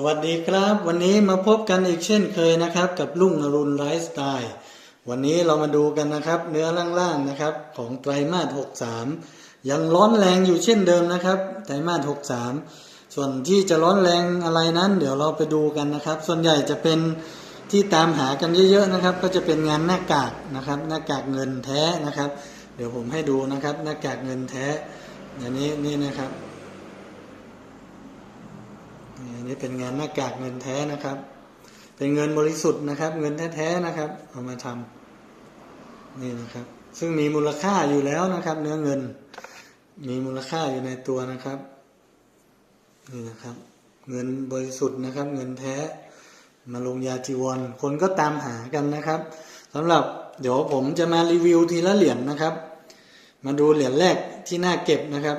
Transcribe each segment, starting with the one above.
สวัสดีครับ วันนี้มาพบกันอีกเช่นเคยนะครับ กับลุงอรุณไลฟ์สไตล์วันนี้เรามาดูกันนะครับ เนื้อล่างๆนะครับ ของไตรมาส 63 ยังร้อนแรงอยู่เช่นเดิมนะครับไตรมาส 63 ส่วนที่จะร้อนแรงอะไรนั้น เดี๋ยวเราไปดูกันนะครับ ส่วนใหญ่จะเป็นที่ตามหากันเยอะๆนะครับ ก็จะเป็นงานหน้ากากนะครับ หน้ากากเงินแท้นะครับ เดี๋ยวผมให้ดูนะครับ หน้ากากเงินแท้อย่างนี้นี่นะครับ อันนี้เป็นงานหน้ากากเงินแท้นะครับ เป็นเงินบริสุทธิ์นะครับ เงินแท้ๆนะครับ เอามาทำนี่นะครับ ซึ่งมีมูลค่าอยู่แล้วนะครับ เนื้อเงิน มีมูลค่าอยู่ในตัวนะครับนี่นะครับ เงินบริสุทธิ์นะครับ เงินแท้ มาลงยาจีวร คนก็ตามหากันนะครับสำหรับเดี๋ยวผมจะมารีวิวทีละเหรียญนะครับ มาดูเหรียญแรกที่น่าเก็บนะครับ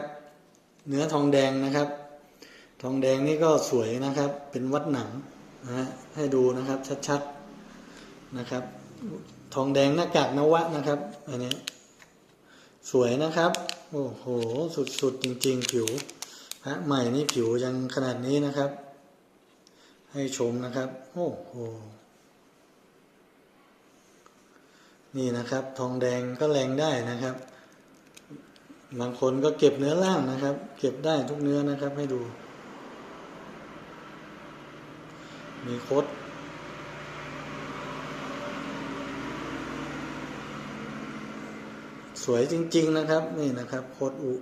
เนื้อทองแดงนะครับ ทองแดงนี่ก็สวยนะครับ เป็นวัดหนังนะฮะให้ดูนะครับชัดๆนะครับ ทองแดงหน้ากากนวะนะครับอันนี้สวยนะครับ โอ้โห สุดๆจริง ๆ ผิวพระใหม่นี่ผิวยังขนาดนี้นะครับ ให้ชมนะครับ โอ้โห นี่นะครับ ทองแดงก็แรงได้นะครับ บางคนก็เก็บเนื้อล่างนะครับ เก็บได้ทุกเนื้อนะครับให้ดู มีคดสวยจริง ๆ นะครับ นี่นะครับ โคดอุ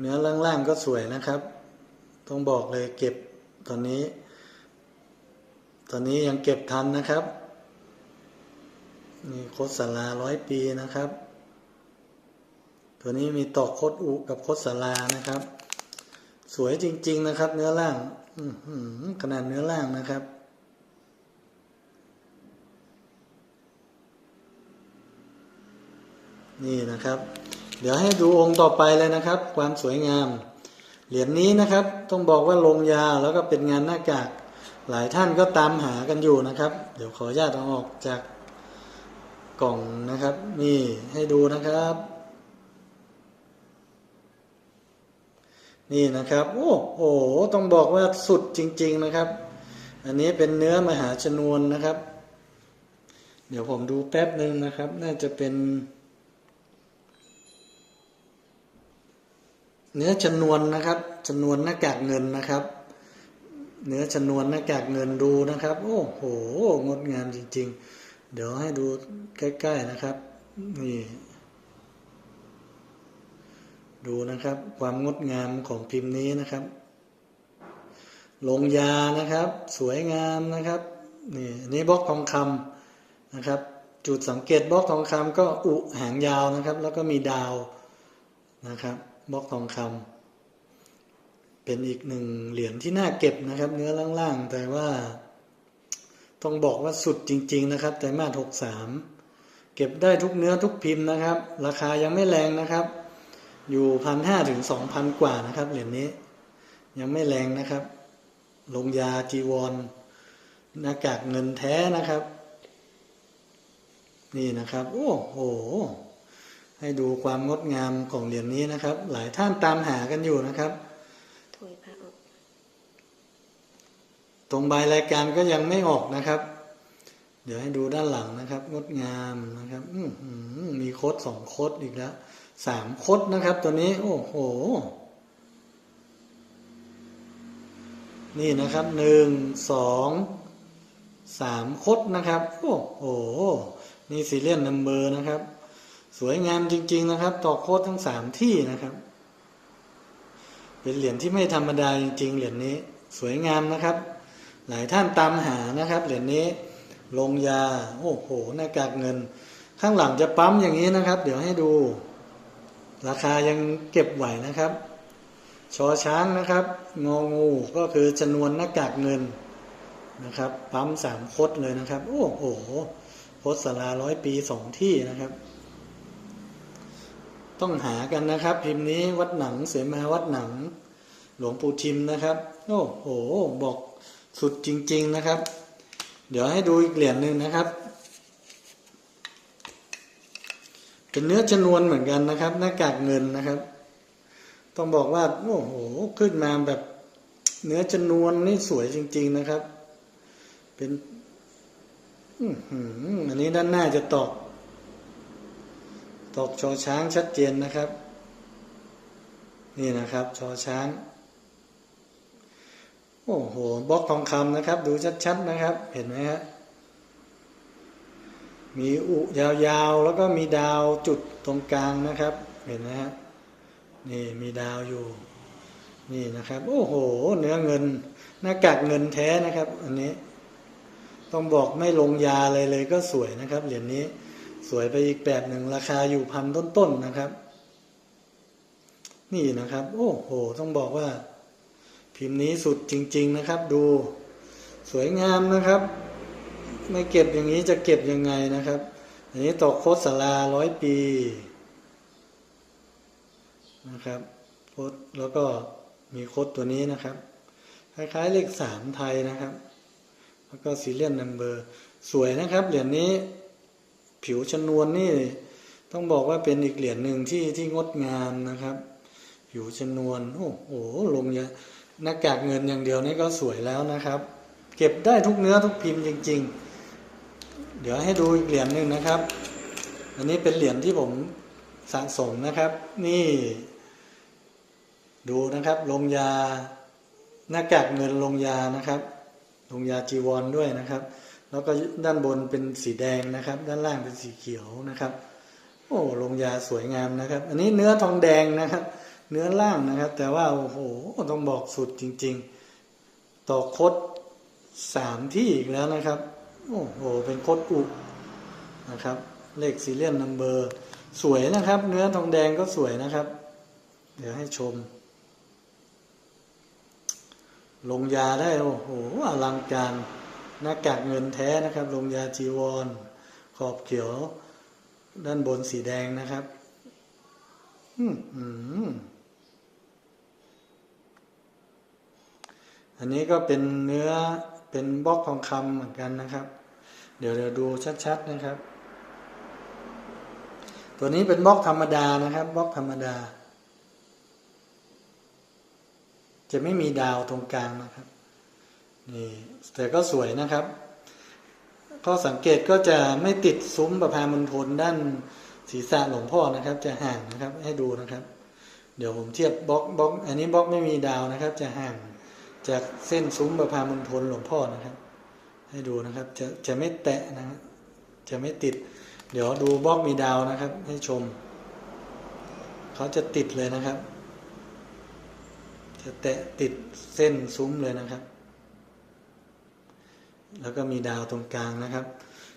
เนื้อล่างๆก็สวยนะครับ ต้องบอกเลยเก็บตอนนี้ ตอนนี้ยังเก็บทันนะครับ นี่โคดสาราร้อยปีนะครับ ตัวนี้มีตอกโคดอุกับโคดสารานะครับ สวยจริง ๆ นะครับ เนื้อล่าง ขนาดเนื้อล่างนะครับ นี่นะครับ เดี๋ยวให้ดูองค์ต่อไปเลยนะครับ ความสวยงาม เหรียญนี้นะครับ ต้องบอกว่าลงยาแล้วก็เป็นงานหน้ากาก หลายท่านก็ตามหากันอยู่นะครับ เดี๋ยวขออนุญาตเอาออกจากกล่องนะครับ นี่ให้ดูนะครับ นี่นะครับ โอ้โหต้องบอกว่าสุดจริง ๆนะครับ อันนี้เป็นเนื้อมหาชนวนนะครับ เดี๋ยวผมดูแป๊บหนึ่งนะครับ น่าจะเป็น เนื้อชนวนนะครับชนวนหน้ากากเงินนะครับ เนื้อชนวนหน้ากากเงินดูนะครับ โอ้โหงดงามจริง ๆ เดี๋ยวให้ดูใกล้ ๆนะครับ นี่ ดูนะครับ ความงดงามของพิมพ์นี้นะครับ ลงยานะครับ สวยงามนะครับนี่อันนี้บล็อกทองคำนะครับ จุดสังเกตบล็อกทองคำก็อุหางยาวนะครับ แล้วก็มีดาวนะครับบล็อกทองคำเป็นอีกหนึ่งเหรียญที่น่าเก็บนะครับ เนื้อล่างๆ แต่ว่า ต้องบอกว่าสุดจริง ๆ นะครับไตรมาหกสามเก็บได้ทุกเนื้อทุกพิมพ์นะครับ ราคายังไม่แรงนะครับ อยู่พันห้าถึงสองพันกว่านะครับเหรียญนี้ ยังไม่แรงนะครับ ลงยาจีวรหน้ากากเงินแท้นะครับ นี่นะครับ โอ้โห ให้ดูความงดงามของเหรียญนี้นะครับ หลายท่านตามหากันอยู่นะครับถวยพระออกตรงใบรายการก็ยังไม่ออกนะครับ เดี๋ยวให้ดูด้านหลังนะครับ งดงามนะครับ อื้อหือมีโคดสองโคดอีกแล้ว สามโคดนะครับ ตัวนี้ โอ้โห นี่นะครับหนึ่งสองสามโคดนะครับ โอ้โห นี่ซีเรียลนัมเบอร์นะครับ สวยงามจริง ๆ นะครับ ต่อโคดทั้งสามที่นะครับ เป็นเหรียญที่ไม่ธรรมดาจริง ๆ เหรียญนี้ สวยงามนะครับ หลายท่านตามหานะครับ เหรียญนี้ ลงยา โอ้โห หน้ากากเงิน ข้างหลังจะปั๊มอย่างนี้นะครับ เดี๋ยวให้ดู ราคายังเก็บไหวนะครับ ชอช้างนะครับ งองูก็คือจำนวนหน้ากากเงินนะครับ ปั๊มสามคดเลยนะครับ โอ้โหโคดสลาร้อยปีสองที่นะครับ ต้องหากันนะครับ พิมพ์นี้วัดหนังเสมาวัดหนัง หลวงปู่ทิมนะครับ โอ้โห บอกสุดจริง ๆนะครับ เดี๋ยวให้ดูอีกเหรียญหนึ่งนะครับ เป็นเนื้อชนวนเหมือนกันนะครับ หน้ากากเงินนะครับ ต้องบอกว่าโอ้โหขึ้นมาแบบเนื้อจนวนนี่สวยจริง ๆนะครับ เป็นอันนี้ด้านหน้าจะตอกตอกชอช้างชัดเจนนะครับ นี่นะครับชอช้าง โอ้โหบล็อกทองคำนะครับ ดูชัดๆนะครับ เห็นไหมฮะ มีอุยาวๆ แล้วก็มีดาวจุดตรงกลางนะครับ เห็นไหมฮะนี่มีดาวอยู่ นี่นะครับ โอ้โห เนื้อเงิน หน้ากากเงินแท้นะครับ อันนี้ ต้องบอกไม่ลงยาอะไรเลยก็สวยนะครับ เหรียญนี้สวยไปอีกแบบหนึ่งราคาอยู่พันต้นๆนะครับ นี่นะครับ โอ้โห ต้องบอกว่า พิมพ์นี้สุดจริง ๆ นะครับ ดู สวยงามนะครับ ไม่เก็บอย่างนี้จะเก็บยังไงนะครับอันนี้ตอกโคตสลาร้อยปีนะครับโคตแล้วก็มีโคตตัวนี้นะครับ คล้ายๆเลขสามไทยนะครับ แล้วก็ซีเรียลนัมเบอร์สวยนะครับ เหรียญนี้ผิวชนวนนี่ต้องบอกว่าเป็นอีกเหรียญหนึ่งที่ที่งดงามนะครับ ผิวชนวนโอ้โหลงยาหน้ากากเงินอย่างเดียวนี่ก็สวยแล้วนะครับ เก็บได้ทุกเนื้อทุกพิมพ์จริง ๆ เดี๋ยวให้ดูอีกเหรียญหนึ่งนะครับ อันนี้เป็นเหรียญที่ผมสะสมนะครับ นี่ ดูนะครับลงยาหน้ากากเงินลงยานะครับลงยาจีวรด้วยนะครับ แล้วก็ด้านบนเป็นสีแดงนะครับ ด้านล่างเป็นสีเขียวนะครับ โอ้ลงยาสวยงามนะครับ อันนี้เนื้อทองแดงนะครับ เนื้อล่างนะครับ แต่ว่าโอ้โหต้องบอกสุดจริง ๆ ต่อคดสามที่อีกแล้วนะครับ โอ้โห เป็นโคดอุนะครับ เลขซีเรียลนัมเบอร์สวยนะครับ เนื้อทองแดงก็สวยนะครับ เดี๋ยวให้ชม ลงยาได้ โอ้โหอลังการหน้ากากเงินแท้นะครับ ลงยาจีวร ขอบเขียว ด้านบนสีแดงนะครับ อืมอันนี้ก็เป็นเนื้อเป็นบล็อกทองคำเหมือนกันนะครับ เดี๋ยวเดี๋ยวดูชัดๆนะครับ ตัวนี้เป็นบล็อกธรรมดานะครับบล็อกธรรมดา จะไม่มีดาวตรงกลางนะครับนี่แต่ก็สวยนะครับข้อสังเกตก็จะไม่ติดซุ้มประพามณฑลด้านศีรษะหลวงพ่อนะครับ จะห่างนะครับให้ดูนะครับ เดี๋ยวผมเทียบบล็อกบล็อก อันนี้บล็อกไม่มีดาวนะครับ จะห่างจากเส้นซุ้มประพามณฑลหลวงพ่อนะครับ ให้ดูนะครับ จะจะไม่แตะนะครับจะไม่ติด เดี๋ยวดูบล็อกมีดาวนะครับ ให้ชม เขาจะติดเลยนะครับ จะแตะติดเส้นซุ้มเลยนะครับ แล้วก็มีดาวตรงกลางนะครับ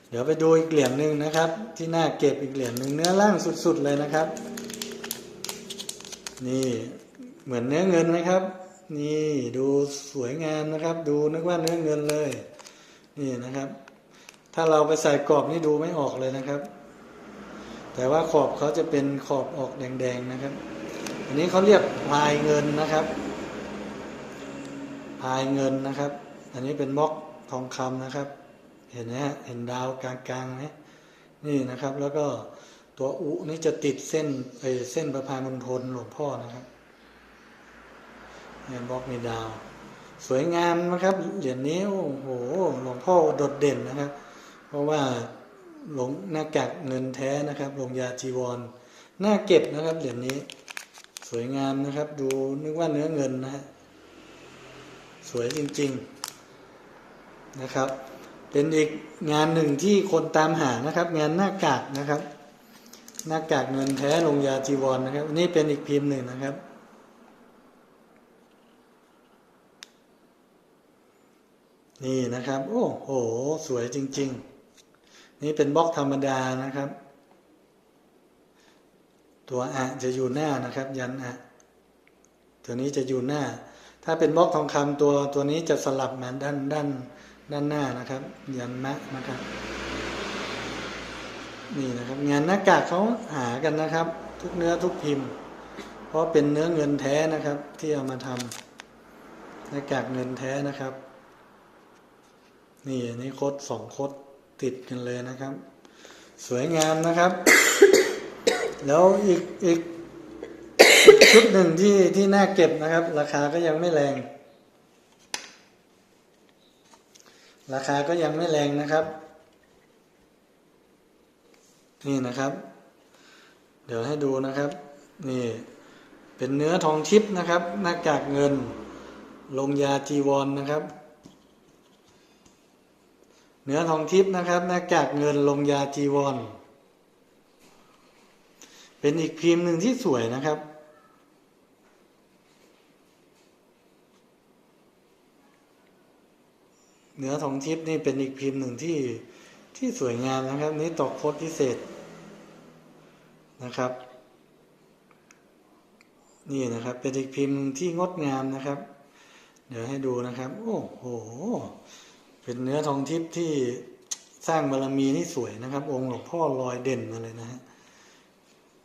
เดี๋ยวไปดูอีกเหรียญหนึ่งนะครับ ที่น่าเก็บอีกเหรียญหนึ่งเนื้อล่างสุดๆเลยนะครับ นี่เหมือนเนื้อเงินไหมครับ นี่ดูสวยงามนะครับ ดูนึกว่าเนื้อเงินเลย นี่นะครับ ถ้าเราไปใส่กรอบนี่ดูไม่ออกเลยนะครับ แต่ว่าขอบเขาจะเป็นขอบออกแดงๆนะครับ อันนี้เขาเรียกพายเงินนะครับพายเงินนะครับ อันนี้เป็นบล็อกทองคำนะครับ เห็นไหมฮะเห็นดาวกลางๆไหมนี่นะครับ แล้วก็ตัวอุนี่จะติดเส้นไปเส้นประพามณฑลหลวงพ่อนะครับเนี่ยบล็อกมีดาว สวยงามนะครับเหรียญนี้โอ้โหหลวงพ่อโดดเด่นนะครับ เพราะว่าหลงหน้ากากเงินแท้นะครับลงยาจีวรหน้าเก็บนะครับเหรียญนี้ สวยงามนะครับ ดูนึกว่าเนื้อเงินนะฮะสวยจริงๆนะครับ เป็นอีกงานหนึ่งที่คนตามหานะครับ งานหน้ากากนะครับ หน้ากากเงินแท้ลงยาจีวรนะครับนี่เป็นอีกพิมพ์หนึ่งนะครับ นี่นะครับ โอ้โห สวยจริง ๆ นี่เป็นบล็อกธรรมดานะครับ ตัวอะจะอยู่หน้านะครับ ยันอะตัวนี้จะอยู่หน้า ถ้าเป็นบล็อกทองคำตัวตัวนี้จะสลับมาด้านด้านด้านหน้านะครับ ยันมะนะครับ นี่นะครับ งานหน้ากากเขาหากันนะครับ ทุกเนื้อทุกพิมพ์ เพราะเป็นเนื้อเงินแท้นะครับ ที่เอามาทำหน้ากากเงินแท้นะครับ นี่อันนี้โคดสองโคดติดกันเลยนะครับ สวยงามนะครับ แล้วอีกอีกชุดหนึ่งที่ที่น่าเก็บนะครับ ราคาก็ยังไม่แรง ราคาก็ยังไม่แรงนะครับ นี่นะครับ เดี๋ยวให้ดูนะครับ นี่เป็นเนื้อทองทิพย์นะครับ หน้ากากเงินลงยาจีวรนนะครับ เนื้อทองทิพย์นะครับหน้ากากเงินลงยาจีวร เป็นอีกพิมพ์หนึ่งที่สวยนะครับ เนื้อทองทิพย์นี่เป็นอีกพิมพ์หนึ่งที่ที่สวยงามนะครับ นี้ตอกโคตรพิเศษนะครับ นี่นะครับ เป็นอีกพิมพ์หนึ่งที่งดงามนะครับ เดี๋ยวให้ดูนะครับ โอ้โห เป็นเนื้อทองทิพย์ที่สร้างบารมีนี่สวยนะครับ องค์หลวงพ่อลอยเด่นมาเลยนะฮะ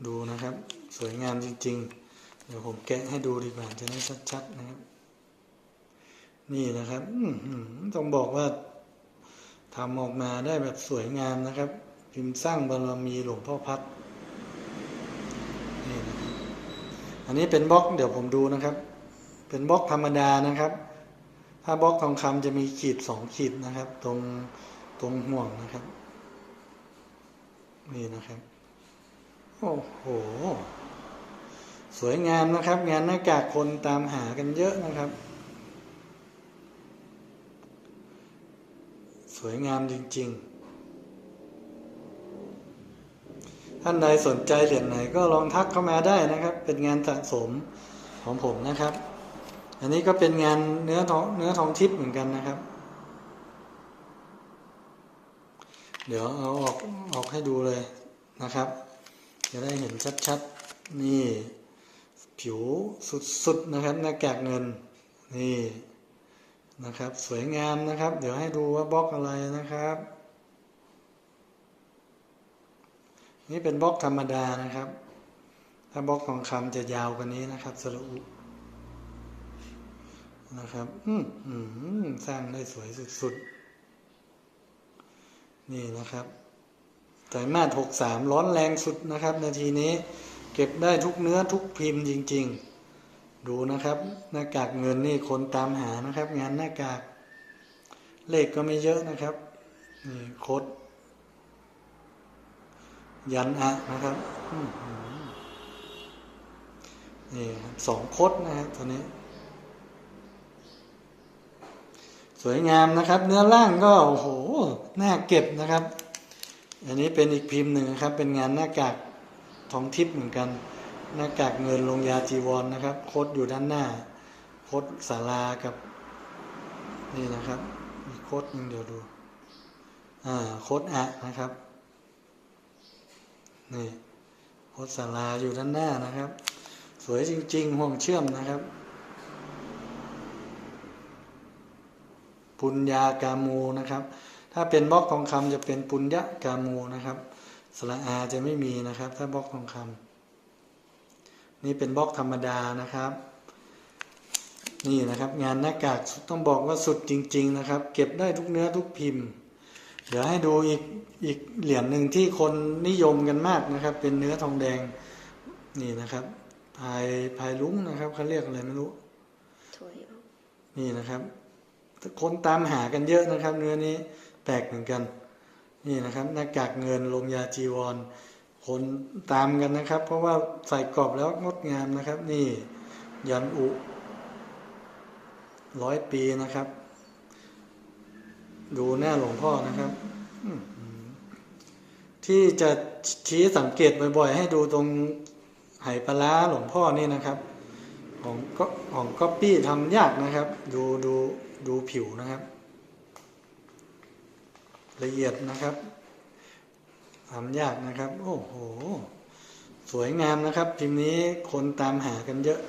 ดูนะครับ สวยงามจริง ๆ เดี๋ยวผมแกะให้ดูดีกว่าจะได้ชัดๆนะครับ นี่นะครับอืต้องบอกว่าทำออกมาได้แบบสวยงามนะครับ พิมพ์สร้างบารมีหลวงพ่อพัดนี่นะครับอันนี้เป็นบล็อกเดี๋ยวผมดูนะครับ เป็นบล็อกธรรมดานะครับ ถ้าบล็อกทองคำจะมีขีดสองขีดนะครับ ตรงตรงห่วงนะครับ นี่นะครับ โอ้โห สวยงามนะครับ งานหน้ากากคนตามหากันเยอะนะครับ สวยงามจริง ๆท่านใดสนใจเหรียญไหนก็ลองทักเข้ามาได้นะครับ เป็นงานสะสมของผมนะครับ อันนี้ก็เป็นงานเนื้อทองเนื้อทองทิพย์เหมือนกันนะครับ เดี๋ยวเอาออกออกให้ดูเลยนะครับ จะได้เห็นชัดๆ นี่ ผิวสุดๆนะครับหน้ากากเงินนี่นะครับ สวยงามนะครับ เดี๋ยวให้ดูว่าบล็อกอะไรนะครับ นี่เป็นบล็อกธรรมดานะครับ ถ้าบล็อกทองคำจะยาวกว่านี้นะครับสระอุ นะครับ อืมอืมสร้างได้สวยสุดๆ นี่นะครับไตรมาสหกสามร้อนแรงสุดนะครับ นาทีนี้ เก็บได้ทุกเนื้อทุกพิมพ์จริง ๆ ดูนะครับ หน้ากากเงินนี่คนตามหานะครับ งานหน้ากาก เลขก็ไม่เยอะนะครับ นี่โคดยันอะนะครับนี่สองโคดนะครับตัวนี้ สวยงามนะครับ เนื้อล่างก็โอ้โหน่าเก็บนะครับ อันนี้เป็นอีกพิมพ์หนึ่งนะครับ เป็นงานหน้ากากทองทิพย์เหมือนกัน หน้ากากเงินลงยาจีวรนนะครับ โคดอยู่ด้านหน้า โคดสารากับ นี่นะครับ มีโคดหนึ่งเดี๋ยวดูอ่าโคดอะนะครับนี่โคดสาราอยู่ด้านหน้านะครับ สวยจริง ๆ ห่วงเชื่อมนะครับ ปุญญากามูนะครับ ถ้าเป็นบล็อกทองคำจะเป็นปุญญากามูนะครับสระอาจะไม่มีนะครับ ถ้าบล็อกทองคำนี่เป็นบล็อกธรรมดานะครับ นี่นะครับ งานหน้ากากต้องบอกว่าสุดจริง ๆ นะครับ เก็บได้ทุกเนื้อทุกพิมพ์ เดี๋ยวให้ดูอีกอีกเหรียญหนึ่งที่คนนิยมกันมากนะครับ เป็นเนื้อทองแดงนี่นะครับพายพายลุ้งนะครับเขาเรียกอะไรไม่รู้ถวยออกนี่นะครับ คนตามหากันเยอะนะครับ เนื้อนี้แปลกเหมือนกัน นี่นะครับหน้ากากเงินลงยาจีวร คนตามกันนะครับ เพราะว่าใส่กรอบแล้วงดงามนะครับ นี่ยันอุร้อยปีนะครับ ดูหน้าหลวงพ่อนะครับ ที่จะชี้สังเกตบ่อยๆ ให้ดูตรงไหปลาร้าหลวงพ่อนี่นะครับ ของก็ของก๊อปปี้ทำยากนะครับ ดูดู ดูผิวนะครับ ละเอียดนะครับทำยากนะครับ โอ้โห สวยงามนะครับ พิมพ์นี้คนตามหากันเยอะ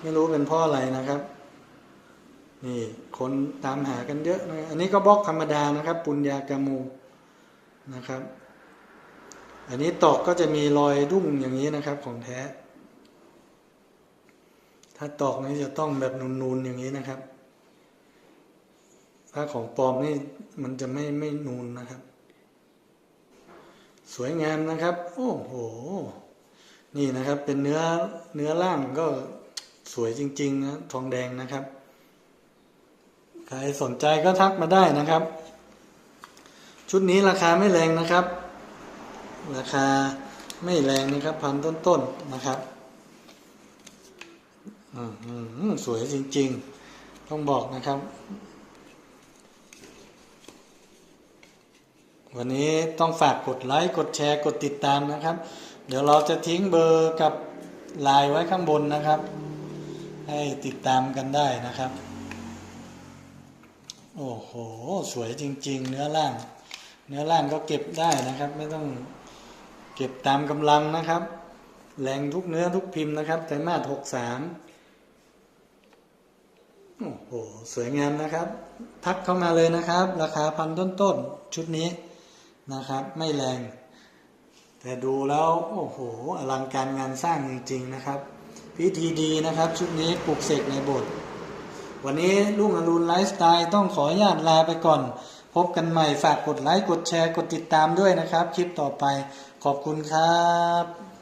ไม่รู้เป็นเพ่ออะไรนะครับ นี่คนตามหากันเยอะนะอันนี้ก็บล็อกธรรมดานะครับ ปุญญากามูนะครับ อันนี้ตอกก็จะมีรอยดุ้งอย่างนี้นะครับของแท้ ถ้าตอกนี้จะต้องแบบนูนๆอย่างนี้นะครับถ้าของปลอมนี่มันจะไม่ไม่นูนนะครับ สวยงามนะครับ โอ้โห นี่นะครับเป็นเนื้อเนื้อล่างก็สวยจริงๆนะทองแดงนะครับ ใครสนใจก็ทักมาได้นะครับ ชุดนี้ราคาไม่แรงนะครับ ราคาไม่แรงนะครับพันต้นๆนะครับ สวยจริง ๆ ต้องบอกนะครับ วันนี้ต้องฝากกดไลค์ กดแชร์ กดติดตามนะครับ เดี๋ยวเราจะทิ้งเบอร์กับไลน์ไว้ข้างบนนะครับ ให้ติดตามกันได้นะครับ โอ้โห สวยจริง ๆ เนื้อล่าง เนื้อล่างก็เก็บได้นะครับ ไม่ต้องเก็บตามกำลังนะครับ แรงทุกเนื้อทุกพิมพ์นะครับไตรมาสหกสาม โอ้โหสวยงามนะครับ ทักเข้ามาเลยนะครับ ราคาพันต้นๆชุดนี้นะครับ ไม่แรง แต่ดูแล้วโอ้โหอลังการงานสร้างจริงๆนะครับ พิธีดีนะครับ ชุดนี้ปลูกเสกในโบสถ์วันนี้ลุงอรุณไลฟ์สไตล์ต้องขออนุญาตลาไปก่อน พบกันใหม่ฝากกดไลค์กดแชร์กดติดตามด้วยนะครับ คลิปต่อไปขอบคุณครับ